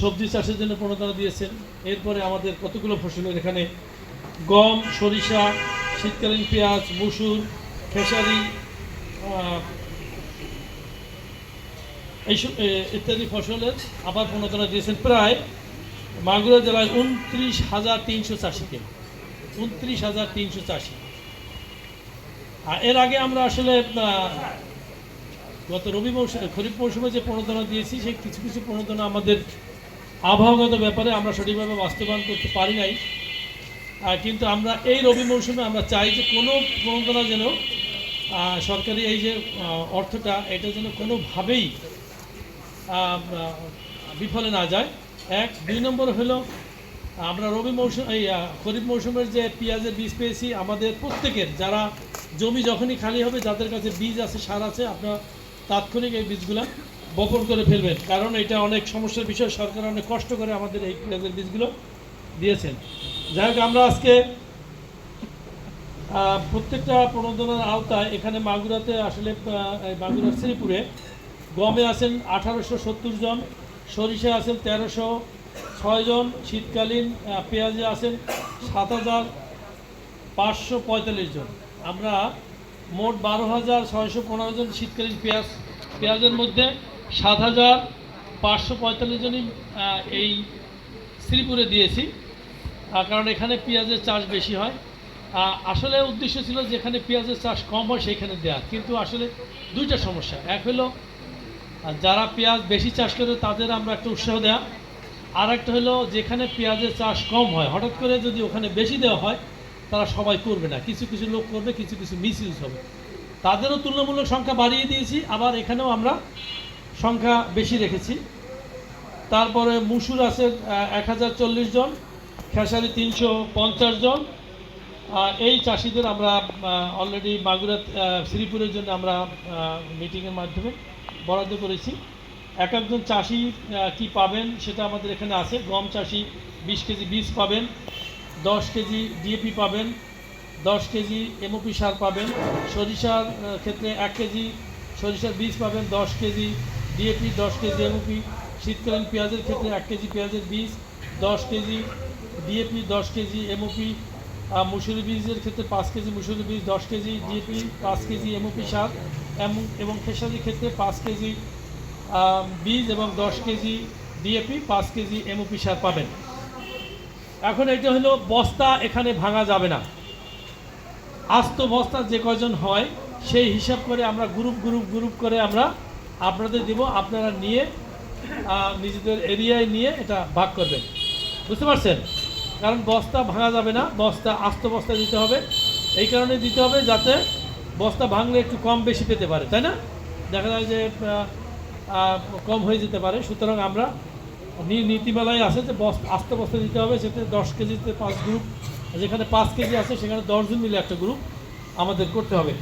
সবজি চাষের জন্য প্রণোদনা দিয়েছেন। এরপরে আমাদের কতগুলো ফসলের এখানে? গম, সরিষা, শীতকালীন পেঁয়াজ, মুসুর, খেসারি এইসব ইত্যাদি ফসলের আবার প্রণোদনা দিয়েছেন প্রায় মাগুরা জেলায় উনত্রিশ হাজার তিনশো চাষিকে উনত্রিশ হাজার তিনশো চাষি। আর এর আগে আমরা আসলে গত রবি মৌসুমে, খরিফ মৌসুমে যে প্রণোদনা দিয়েছি, সেই কিছু কিছু প্রণোদনা আমাদের আবহাওয়াগত ব্যাপারে আমরা সঠিকভাবে বাস্তবায়ন করতে পারি নাই। কিন্তু আমরা এই রবি মৌসুমে আমরা চাই যে কোনো প্রণোদনা যেন সরকারি এই যে অর্থটা, এটা যেন কোনোভাবেই বিফলে না যায়। এক, দুই নম্বর হলো, আমরা রবি মৌসুম, এই খরিফ মৌসুমের যে পেঁয়াজের বীজ পেয়েছি, আমাদের প্রত্যেকের, যারা জমি যখনই খালি হবে, যাদের কাছে বীজ আছে, সার আছে, আপনারা তাৎক্ষণিক এই বীজগুলো বপন করে ফেলবেন। কারণ এটা অনেক সমস্যার বিষয়। সরকার অনেক কষ্ট করে আমাদের এই পেঁয়াজের বীজগুলো দিয়েছেন। যাই হোক, আমরা আজকে প্রত্যেকটা প্রণোদনার আওতায় এখানে মাগুরাতে আসলে মাগুরার শ্রীপুরে গমে আছেন আঠারোশো সত্তর জন সরিষা আছেন তেরোশো ছয় জন, শীতকালীন পেঁয়াজে আছেন সাত হাজার পাঁচশো পঁয়তাল্লিশ জন। আমরা মোট বারো হাজার ছয়শো পনেরো জন শীতকালীন পেঁয়াজ, পেঁয়াজের মধ্যে সাত হাজার পাঁচশো পঁয়তাল্লিশ জনই এই শ্রীপুরে দিয়েছি। কারণ এখানে পেঁয়াজের চাষ বেশি হয়। আসলে উদ্দেশ্য ছিল যেখানে পেঁয়াজের চাষ কম হয় সেখানে দেওয়া কিন্তু আসলে দুইটা সমস্যা। এক হলো যারা পেঁয়াজ বেশি চাষ করে তাদের আমরা একটা উৎসাহ দেওয়া আর একটা হলো, যেখানে পেঁয়াজের চাষ কম হয়, হঠাৎ করে যদি ওখানে বেশি দেওয়া হয়, তারা সবাই করবে না। কিছু কিছু লোক করবে, কিছু কিছু মিস হবে। তাদেরও তুলনামূলক সংখ্যা বাড়িয়ে দিয়েছি। আবার এখানেও আমরা সংখ্যা বেশি রেখেছি। তারপরে মুসুর আছে এক হাজার চল্লিশ জন, খেসারি তিনশো পঞ্চাশ জন। এই চাষিদের আমরা অলরেডি মাগুরা শ্রীপুরের জন্য আমরা মিটিংয়ের মাধ্যমে বরাদ্দ করেছি। এক একজন চাষি কি পাবেন সেটা আমাদের এখানে আছে। গম চাষি বিশ কেজি বীজ পাবেন, দশ কেজি ডিএপি পাবেন, দশ কেজি এমওপি সার পাবেন, সরিষার ক্ষেত্রে এক কেজি সরিষার বীজ পাবেন, দশ কেজি ডিএপি দশ কেজি এমওপি শীতকালীন পেঁয়াজের ক্ষেত্রে এক কেজি পেঁয়াজের বীজ দশ কেজি ডিএপি দশ কেজি এমওপি মুসুরি বীজের ক্ষেত্রে পাঁচ কেজি মুসুরি বীজ দশ কেজি ডিএপি পাঁচ কেজি এমওপি সার এবং খেসারির ক্ষেত্রে পাঁচ কেজি বীজ এবং দশ কেজি ডিএপি পাঁচ কেজি এমওপি সার পাবেন। এখন এটা হলো বস্তা এখানে ভাঙা যাবে না। আস্ত বস্তা যে কয়জন হয়, সেই হিসাব করে আমরা গ্রুপ গ্রুপ গ্রুপ করে আমরা আপনাদের দিব, আপনারা নিয়ে নিজেদের এরিয়ায় নিয়ে এটা ভাগ করবেন। বুঝতে পারছেন? কারণ বস্তা ভাঙা যাবে না, বস্তা আস্ত বস্তা দিতে হবে। এই কারণে দিতে হবে যাতে বস্তা ভাঙলে একটু কম বেশি পেতে পারে, তাই না? দেখা যায় যে কম হয়ে যেতে পারে। সুতরাং আমরা নীতিমালায় আছে যে বস্তা আস্ত বস্তা দিতে হবে সেটা দশ কেজিতে পাঁচ গ্রুপ, যেখানে পাঁচ কেজি আছে, সেখানে দশজন মিলে একটা গ্রুপ আমাদের করতে হবে।